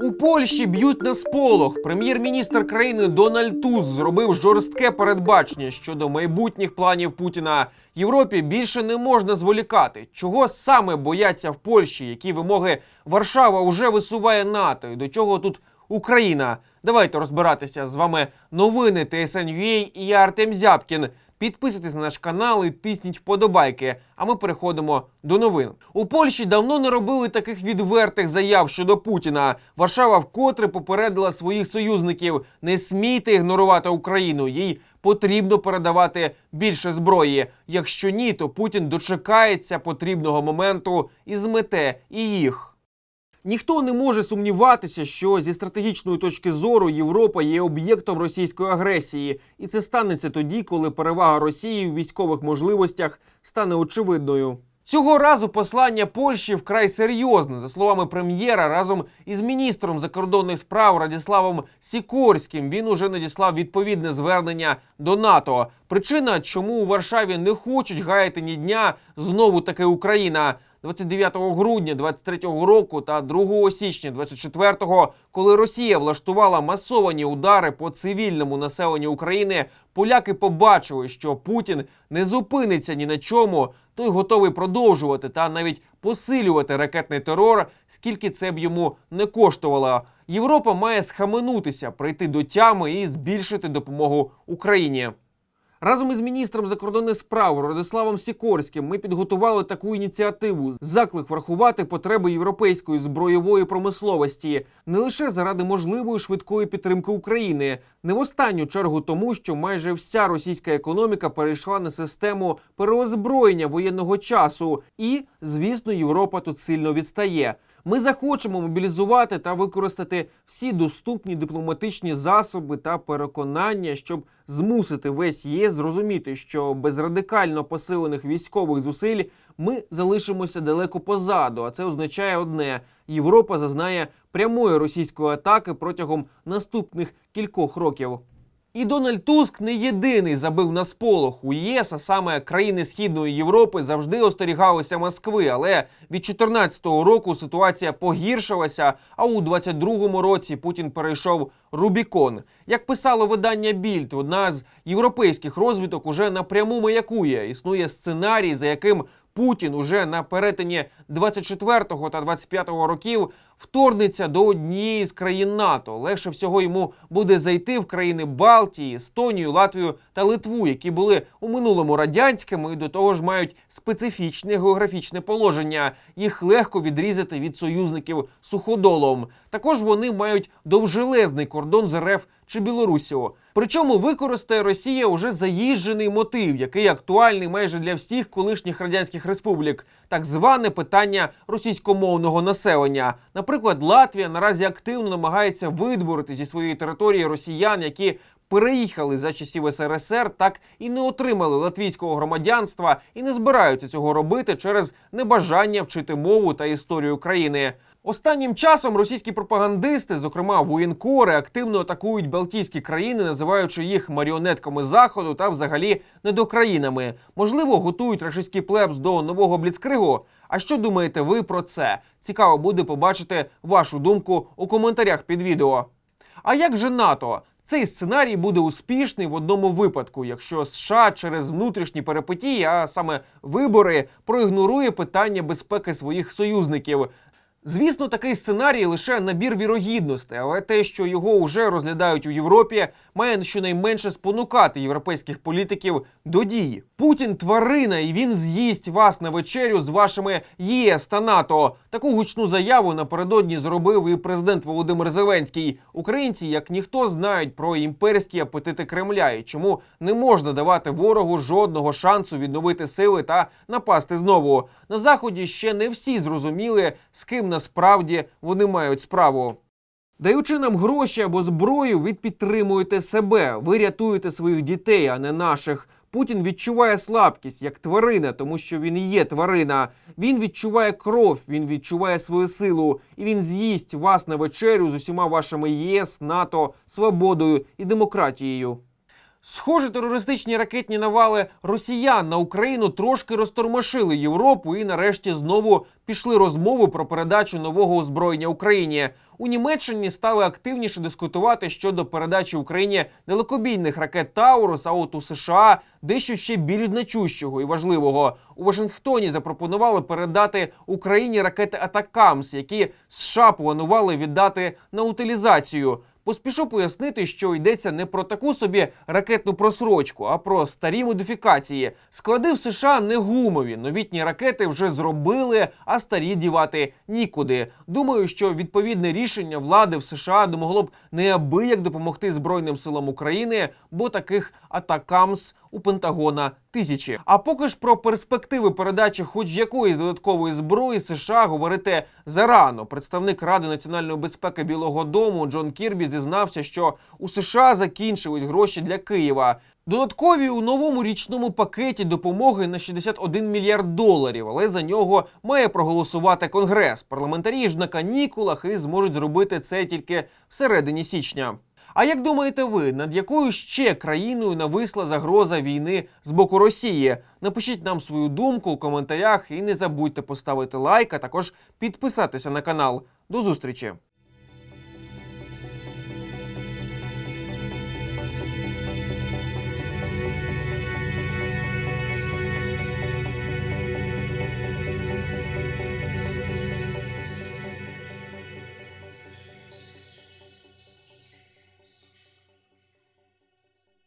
У Польщі б'ють на сполох. Прем'єр-міністр країни Дональд Туск зробив жорстке передбачення щодо майбутніх планів Путіна. Європі більше не можна зволікати. Чого саме бояться в Польщі? Які вимоги Варшава вже висуває НАТО? І до чого тут Україна? Давайте розбиратися з вами новини ТСН.UA і я Артем Зябкін. Підписуйтесь на наш канал і тисніть вподобайки. А ми переходимо до новин. У Польщі давно не робили таких відвертих заяв щодо Путіна. Варшава вкотре попередила своїх союзників: не смійте ігнорувати Україну. Їй потрібно передавати більше зброї. Якщо ні, то Путін дочекається потрібного моменту і змете і їх. Ніхто не може сумніватися, що зі стратегічної точки зору Європа є об'єктом російської агресії, і це станеться тоді, коли перевага Росії в військових можливостях стане очевидною. Цього разу послання Польщі вкрай серйозне, за словами прем'єра, разом із міністром закордонних справ Радіславом Сікорським. Він уже надіслав відповідне звернення до НАТО. Причина, чому у Варшаві не хочуть гаяти ні дня, знову таки Україна. 29 грудня 23-го року та 2 січня 24-го, коли Росія влаштувала масовані удари по цивільному населенню України, поляки побачили, що Путін не зупиниться ні на чому, той готовий продовжувати та навіть посилювати ракетний терор, скільки це б йому не коштувало. Європа має схаменутися, прийти до тями і збільшити допомогу Україні. Разом із міністром закордонних справ Радиславом Сікорським ми підготували таку ініціативу заклик врахувати потреби європейської збройової промисловості не лише заради можливої швидкої підтримки України, не в останню чергу тому, що майже вся російська економіка перейшла на систему переозброєння воєнного часу, і звісно, Європа тут сильно відстає. Ми захочемо мобілізувати та використати всі доступні дипломатичні засоби та переконання, щоб змусити весь ЄС зрозуміти, що без радикально посилених військових зусиль ми залишимося далеко позаду. А це означає одне: Європа зазнає прямої російської атаки протягом наступних кількох років. І Дональд Туск не єдиний забив на сполох у ЄС, а саме країни Східної Європи завжди остерігалися Москви. Але від 2014 року ситуація погіршилася. А у 22-му році Путін перейшов Рубікон. Як писало видання Більд, одна з європейських розвиток уже напряму маякує. Існує сценарій, за яким Путін уже на перетині 24-го та 25-го років вторгнеться до однієї з країн НАТО. Легше всього йому буде зайти в країни Балтії, Естонію, Латвію та Литву, які були у минулому радянськими і до того ж мають специфічне географічне положення. Їх легко відрізати від союзників суходолом. Також вони мають довжелезний кордон з РФ чи Білорусію. Причому використає Росія уже заїжджений мотив, який актуальний майже для всіх колишніх радянських республік, так зване питання російськомовного населення. Наприклад, Латвія наразі активно намагається видворити зі своєї території росіян, які переїхали за часів СРСР, так і не отримали латвійського громадянства і не збираються цього робити через небажання вчити мову та історію країни. Останнім часом російські пропагандисти, зокрема воєнкори, активно атакують Балтійські країни, називаючи їх маріонетками заходу та взагалі недокраїнами. Можливо, готують рашистський плебс до нового бліцкригу. А що думаєте ви про це? Цікаво буде побачити вашу думку у коментарях під відео. А як же НАТО? Цей сценарій буде успішний в одному випадку, якщо США через внутрішні перипетії, а саме вибори, проігнорує питання безпеки своїх союзників. Звісно, такий сценарій лише набір вірогідностей, але те, що його вже розглядають у Європі, має щонайменше спонукати європейських політиків до дії. Путін тварина, і він з'їсть вас на вечерю з вашими ЄС та НАТО. Таку гучну заяву напередодні зробив і президент Володимир Зеленський. Українці, як ніхто, знають про імперські апетити Кремля і чому не можна давати ворогу жодного шансу відновити сили та напасти знову. На заході ще не всі зрозуміли, з ким насправді вони мають справу. Даючи нам гроші або зброю, ви підтримуєте себе, ви рятуєте своїх дітей, а не наших. Путін відчуває слабкість як тварина, тому що він є тварина. Він відчуває кров, він відчуває свою силу, і він з'їсть вас на вечерю з усіма вашими ЄС, НАТО, свободою і демократією. Схоже, терористичні ракетні навали росіян на Україну трошки розтормошили Європу і нарешті знову пішли розмови про передачу нового озброєння Україні. У Німеччині стали активніше дискутувати щодо передачі Україні далекобійних ракет Таурус, а от у США дещо ще більш значущого і важливого. У Вашингтоні запропонували передати Україні ракети Атакамс, які США планували віддати на утилізацію. Поспішу пояснити, що йдеться не про таку собі ракетну просрочку, а про старі модифікації. Склади в США не гумові. Новітні ракети вже зробили, а старі дівати нікуди. Думаю, що відповідне рішення влади в США домогло б неабияк допомогти Збройним силам України, бо таких атакамс у Пентагона тисячі. А поки ж про перспективи передачі хоч якоїсь додаткової зброї США говорити зарано. Представник Ради національної безпеки Білого Дому Джон Кірбі зізнався, що у США закінчились гроші для Києва. Додаткові у новому річному пакеті допомоги на 61 мільярд доларів, але за нього має проголосувати конгрес. Парламентарі ж на канікулах і зможуть зробити це тільки всередині січня. А як думаєте ви, над якою ще країною нависла загроза війни з боку Росії? Напишіть нам свою думку у коментарях і не забудьте поставити лайк, а також підписатися на канал. До зустрічі!